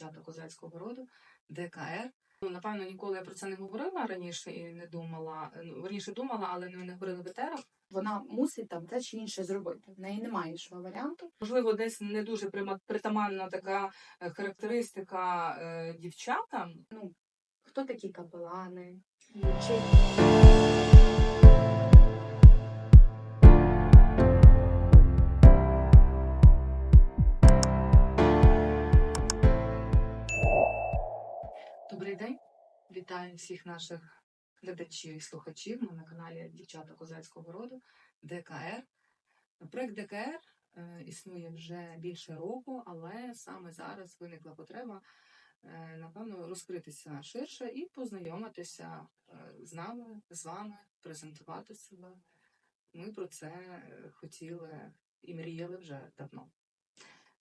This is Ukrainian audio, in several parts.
дівчата козацького роду, ДКР. Ну, напевно, ніколи я про це не говорила раніше і не думала. Ну, верніше думала, але не, не говорила в. Вона мусить там те чи інше зробити. В неї немає іншого варіанту. Можливо, десь не дуже притаманна така е, характеристика е, дівчатам. Ну, хто такі капелани? Чи вітаю всіх наших глядачів і слухачів. Ми на каналі Дівчата козацького роду ДКР. Проект ДКР е, існує вже більше року, але саме зараз виникла потреба, е, напевно, розкритися ширше і познайомитися е, з нами, з вами, презентувати себе. Ми про це хотіли і мріяли вже давно.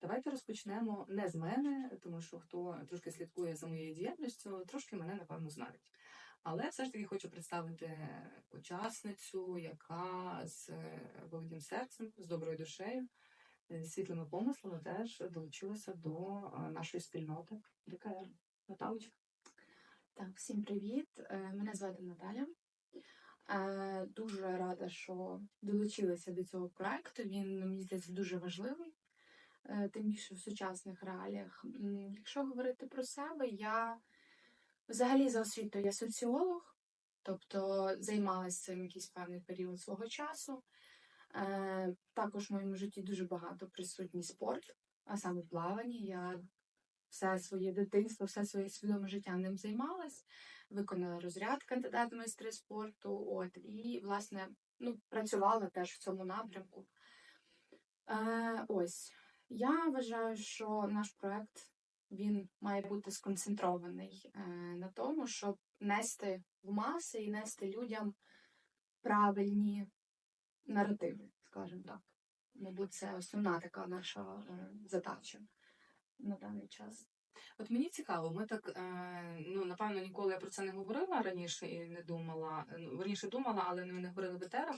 Давайте розпочнемо не з мене, тому що хто трошки слідкує за моєю діяльністю, трошки мене напевно знають. Але все ж таки хочу представити учасницю, яка з е, великим серцем, з доброю душею, е, з світлими помислами теж долучилася до е, нашої спільноти ДКР. Наталочка. так, всім привіт. Е, Мене звати Наталя. Е, Дуже рада, що долучилася до цього проекту. Він мені здається дуже важливий, е, тим більше в сучасних реаліях. Якщо говорити про себе, я взагалі за освітою я соціолог, тобто займалася цим якийсь певний період свого часу. Е, Також в моєму житті дуже багато присутній спорт, а саме плавання. Я все своє дитинство, все своє свідоме життя ним займалась, виконала розряд кандидата майстри спорту. От і власне ну, працювала теж в цьому напрямку. Е, ось я вважаю, що наш проект він має бути сконцентрований е, на тому, щоб нести в маси і нести людям правильні наративи, скажімо так. Мабуть, це основна така наша е, задача на даний час. От мені цікаво, ми так е, ну напевно ніколи я про це не говорила раніше і не думала. Ну, верніше думала, але не, не говорила в етерах.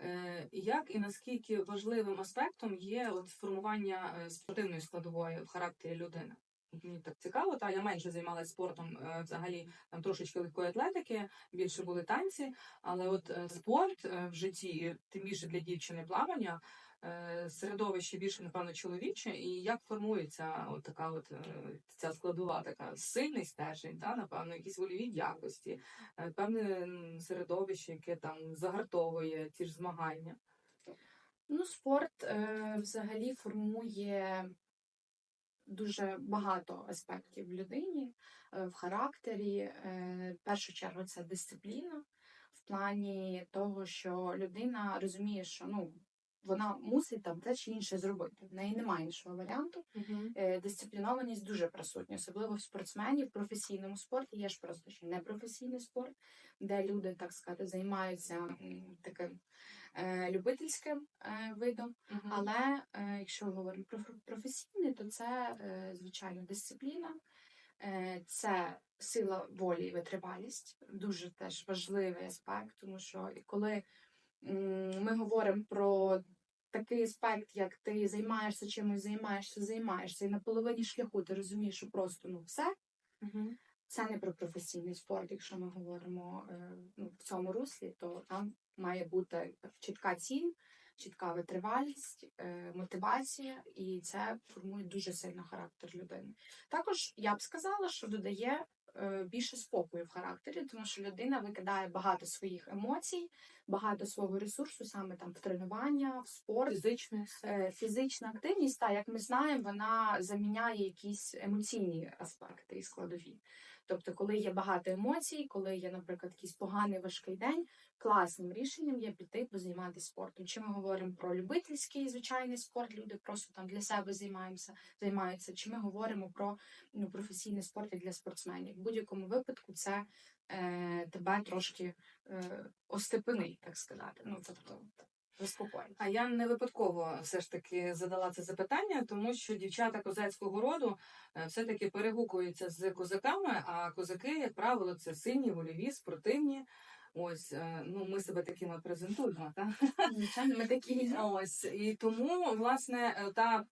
Е, як і наскільки важливим аспектом є от формування е, спортивної складової в характері людини? Мені так цікаво, та я менше займалася спортом е, взагалі там трошечки легкої атлетики, більше були танці, але от спорт в житті, тим більше для дівчини плавання, середовище більше, напевно, чоловіче, і як формується от така от е, ця складова така сильний стержень, та, напевно, якісь вольові якості, е, певне середовище, яке там загартовує ті ж змагання. Ну, спорт е, взагалі формує дуже багато аспектів в людині, е, в характері. Е, в першу чергу це дисципліна в плані того, що людина розуміє, що ну, вона мусить там те чи інше зробити. В неї немає іншого варіанту. Е, Дисциплінованість дуже присутня, особливо в спортсменів в професійному спорті. Є ж просто ще непрофесійний спорт, де люди, так сказати, займаються таким е, любительським е, видом. Мгм. Але якщо говоримо про професійний, то це звичайно дисципліна, це сила волі і витривалість. Дуже теж важливий аспект, тому що коли ми говоримо про такий аспект, як ти займаєшся чимось, займаєшся, займаєшся, і на половині шляху ти розумієш, що просто ну все. Мгм. Це не про професійний спорт, якщо ми говоримо е, ну, в цьому руслі, то там має бути чітка ціль, чітка витривалість, е, мотивація, і це формує дуже сильно характер людини. Також я б сказала, що додає е, більше спокою в характері, тому що людина викидає багато своїх емоцій, багато свого ресурсу саме там в тренування, в спорт. Фізичне все. Е, Фізична активність, та як ми знаємо, вона заміняє якісь емоційні аспекти і складові. Тобто, коли є багато емоцій, коли є, наприклад, якийсь поганий важкий день, класним рішенням є піти позайматися спортом. Чи ми говоримо про любительський звичайний спорт, люди просто там для себе займаються, займаються, чи ми говоримо про ну, професійний спорт як для спортсменів. В будь-якому випадку це е, тебе трошки е, остепенить, так сказати. Ну тобто заспокоїть. А я не випадково все ж таки задала це запитання, тому що дівчата козацького роду е, все-таки перегукуються з козаками, а козаки, як правило, це сильні, вольові, спортивні. Ось е, ну ми себе такими презентуємо. Так? Ми такі. Ось і тому, власне, е, та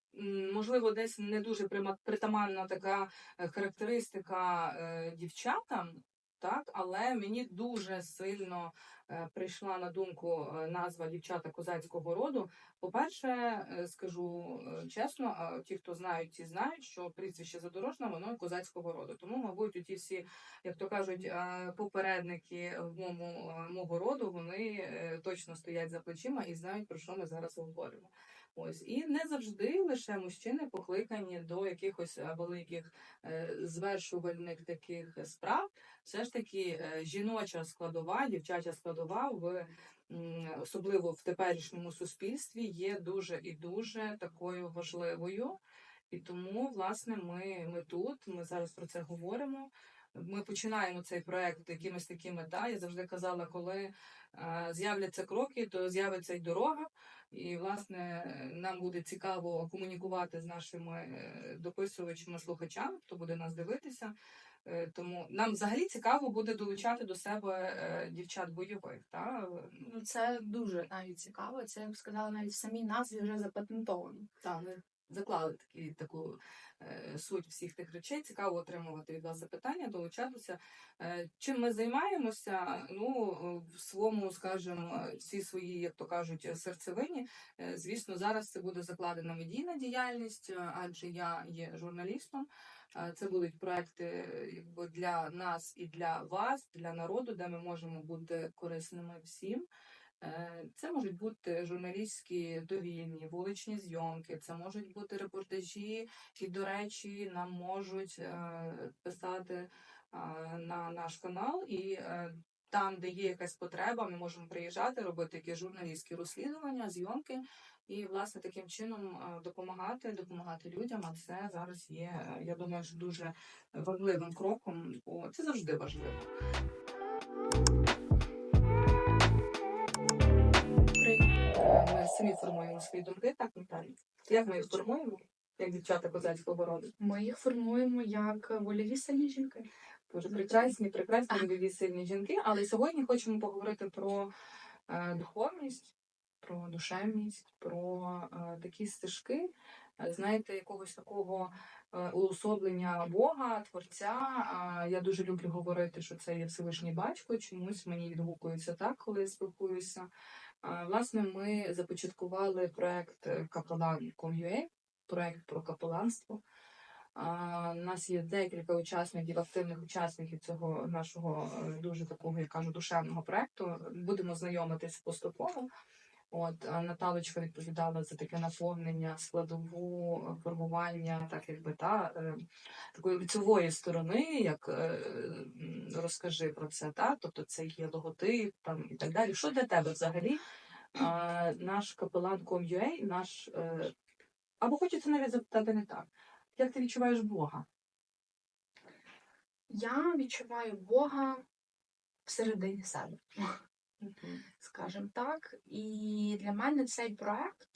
можливо, десь не дуже притаманна така характеристика дівчатам, так, але мені дуже сильно е, прийшла на думку е, назва дівчата козацького роду. По-перше, е, скажу чесно, а ті, хто знають, ті знають, що прізвище Задорожна, воно козацького роду. Тому, мабуть, у ті всі, як то кажуть, попередники в моєму мого роду, вони точно стоять за плечима і знають, про що ми зараз говоримо. Ось і не завжди лише мужчини покликані до якихось е, великих е, звершувальних таких справ. Все ж таки е, жіноча складова, дівчача складова в особливо в теперішньому суспільстві є дуже і дуже такою важливою. І тому, власне, ми, ми тут, ми зараз про це говоримо. Ми починаємо цей проект якимись такими, да, я завжди казала, коли е, з'являться кроки, то з'явиться й дорога. І, власне, нам буде цікаво комунікувати з нашими е, дописувачами, слухачами, хто буде нас дивитися. Е, Тому нам взагалі цікаво буде долучати до себе е, дівчат бойових. Та? Ну, це дуже навіть цікаво. Це я б сказала, навіть в самій назві вже запатентовано. Та, ми заклали такі, таку е, суть всіх тих речей. Цікаво отримувати від вас запитання, долучатися. Е, чим ми займаємося? Ну, е, в своєму, скажімо, всі свої, як то кажуть, серцевині. Звісно, зараз це буде закладена медійна діяльність, адже я є журналістом. Це будуть проекти якби для нас і для вас, для народу, де ми можемо бути корисними всім. Е, Це можуть бути журналістські довільні, вуличні зйомки, це можуть бути репортажі, і, до речі, нам можуть е, писати е, на наш канал, і там, де є якась потреба, ми можемо приїжджати, робити якісь журналістські розслідування, зйомки, і, власне, таким чином допомагати, допомагати людям. А це зараз є, я думаю, що дуже важливим кроком, це завжди важливо. Самі формуємо свої думки, так, Наталі? Як ми їх формуємо, як дівчата козацького роду? Ми їх формуємо як вольові сильні жінки. Дуже прекрасні, прекрасні любові сильні жінки. Але сьогодні хочемо поговорити про е, духовність, про душевність, про е, такі стежки, е, знаєте, якогось такого е, уособлення Бога, Творця. А я дуже люблю говорити, що це є Всевишній Батько. Чомусь мені відгукується так, коли я спілкуюся. Власне, ми започаткували проект Капелан.com.ua, проект про капеланство. У нас є декілька учасників, активних учасників цього нашого е, дуже такого, я кажу, душевного проекту. Будемо знайомитись поступово. От Наталочка відповідала за таке наповнення, складову е, формування, так якби та е, такої лицевої сторони, як е, розкажи про це, та тобто це є логотип там і так далі. Що для тебе взагалі? Наш капелан.com.ua, наш або хочеться навіть запитати не так. Як ти відчуваєш Бога? Я відчуваю Бога всередині себе, скажімо так. І для мене цей проект,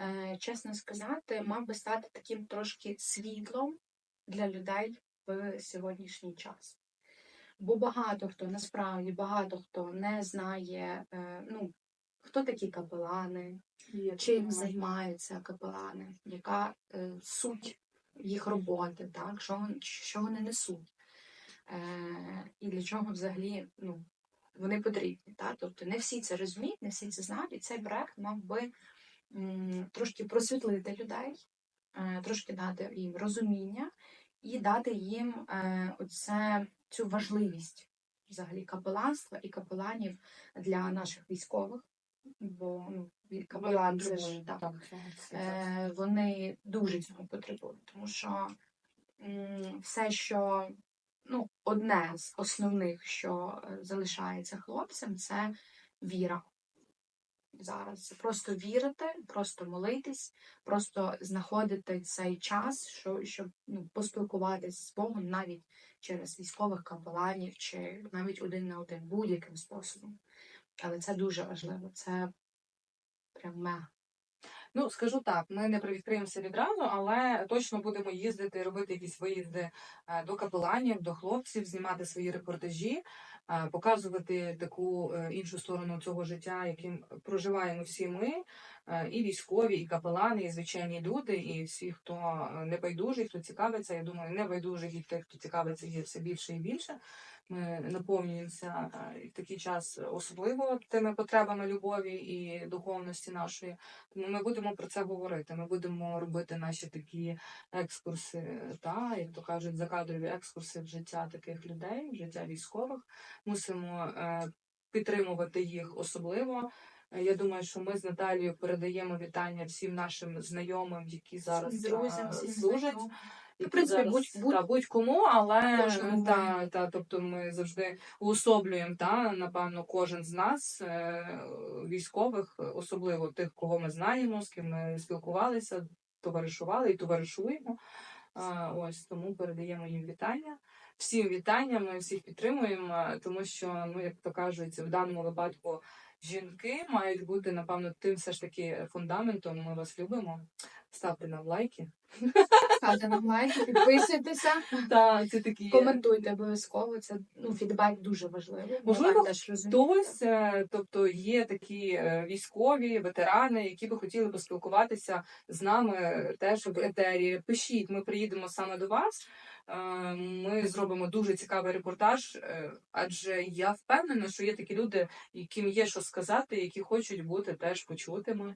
е, чесно сказати, мав би стати таким трошки світлом для людей в сьогоднішній час. Бо багато хто насправді багато хто не знає, е, ну, хто такі капелани, чим займаються капелани, яка е, суть їх роботи, так? Що, що вони несуть, е, і для чого взагалі ну, вони потрібні. Так? Тобто не всі це розуміють, не всі це знають, і цей проект мав би трошки просвітлити людей, е, трошки дати їм розуміння і дати їм е, оце, цю важливість взагалі капеланства і капеланів для наших військових. Бо ну, капелан це ж так, Е, вони дуже цього потребують, тому що м, все, що ну, одне з основних, що е, залишається хлопцям, це віра. Зараз просто вірити, просто молитись, просто знаходити цей час, що, щоб ну, поспілкуватись з Богом навіть через військових капеланів чи навіть один на один будь-яким способом. Але це дуже важливо, це прям мега. Ну, скажу так, ми не привідкриємося відразу, але точно будемо їздити, робити якісь виїзди е, до капеланів, до хлопців, знімати свої репортажі, е, показувати таку е, іншу сторону цього життя, яким проживаємо всі ми, і військові, і капелани, і звичайні люди, і всі, хто не байдужий, хто цікавиться. Я думаю, не байдужих і тих, хто цікавиться, є все більше і більше. Ми наповнюємося е, в такий час особливо тими потребами любові і духовності нашої. Тому ми будемо про це говорити. Ми будемо робити наші такі екскурси, та як то кажуть, закадрові екскурси в життя таких людей, в життя військових. Мусимо е, підтримувати їх особливо. Я думаю, що ми з Наталією передаємо вітання всім нашим знайомим, які зараз друзям, е, служать. І в принципі, зараз, будь- будь-кому, але та, та, тобто ми завжди уособлюємо, та, напевно, кожен з нас, е, військових, особливо тих, кого ми знаємо, з ким ми спілкувалися, товаришували і товаришуємо. Ось тому передаємо їм вітання. Всім вітання, ми всіх підтримуємо, тому що, ну, як то кажуть, в даному випадку жінки мають бути, напевно, тим все ж таки фундаментом. Ми вас любимо. Ставте нам лайки. Ставте нам лайки, підписуйтеся, Та, це такі коментуйте обов'язково. Це ну, фідбек дуже важливий. Можливо, так. Хтось, е, тобто є такі е, військові, ветерани, які би хотіли поспілкуватися з нами теж в етері. Пишіть, ми приїдемо саме до вас. Е, Ми зробимо дуже цікавий репортаж, е, адже я впевнена, що є такі люди, яким є що сказати, які хочуть бути теж почутими.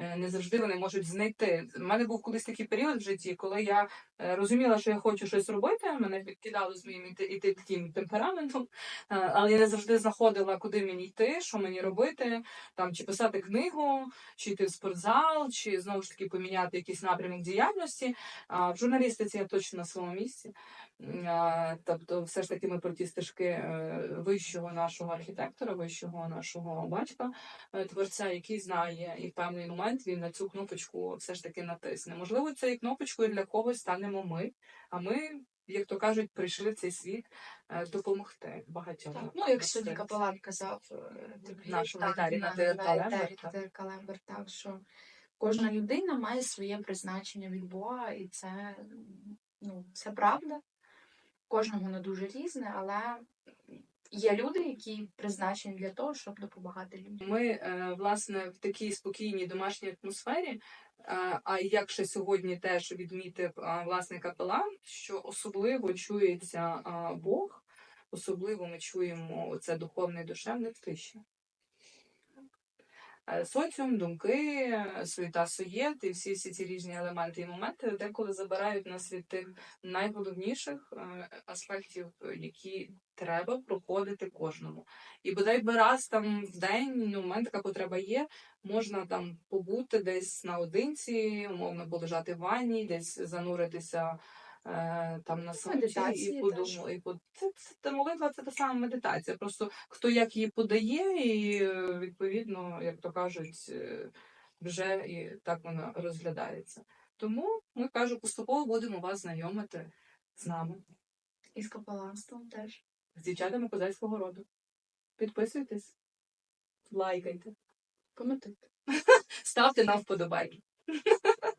Е, Не завжди вони можуть знайти. У мене був колись такий період в житті, коли я е, розуміла, що я хочу щось робити. Мене підкидали з моїм іти таким темпераментом. Е, але я не завжди знаходила, куди мені йти, що мені робити, там чи писати книгу, чи йти в спортзал, чи знову ж таки поміняти якийсь напрямок діяльності. А в журналістиці я точно на своєму місці. Тобто, все ж таки, ми про ті стежки е, вищого нашого архітектора, вищого нашого батька, е, творця, який знає, і в певний момент він на цю кнопочку все ж таки натисне. Можливо, цією кнопочкою для когось станемо ми, а ми. Як то кажуть, прийшли в цей світ е, допомогти багатьом. Так. Ну, як сьогодні капелан казав тобі, Нашому так, на ТРК Лемберг, етері так. ТРК Лемберг, так, що кожна людина має своє призначення від Бога, і це, ну, це правда. Кожного не дуже різне, але є люди, які призначені для того, щоб допомагати людям. Ми е, власне в такій спокійній домашній атмосфері. е, А як ще сьогодні теж відмітив а, власне капелан, що особливо чується Бог, особливо ми чуємо це духовне душевне в тиші. Е, Соціум, думки, е, суєта суєт і всі, всі ці різні елементи і моменти деколи забирають нас від тих найголовніших е, аспектів, які треба проходити кожному. І бодай би раз там в день, ну, у мене така потреба є, можна там побути десь наодинці, умовно полежати в ванні, десь зануритися там на самоті і теж. подумати. І под... це, це, та молитва це та сама медитація. Просто хто як її подає, і е, відповідно, як то кажуть, е, вже і так вона розглядається. Тому ми кажу, поступово будемо вас знайомити з нами, І з капеланством теж. з дівчатами козацького роду. Підписуйтесь, лайкайте, Коментуйте. ставте нам вподобайки.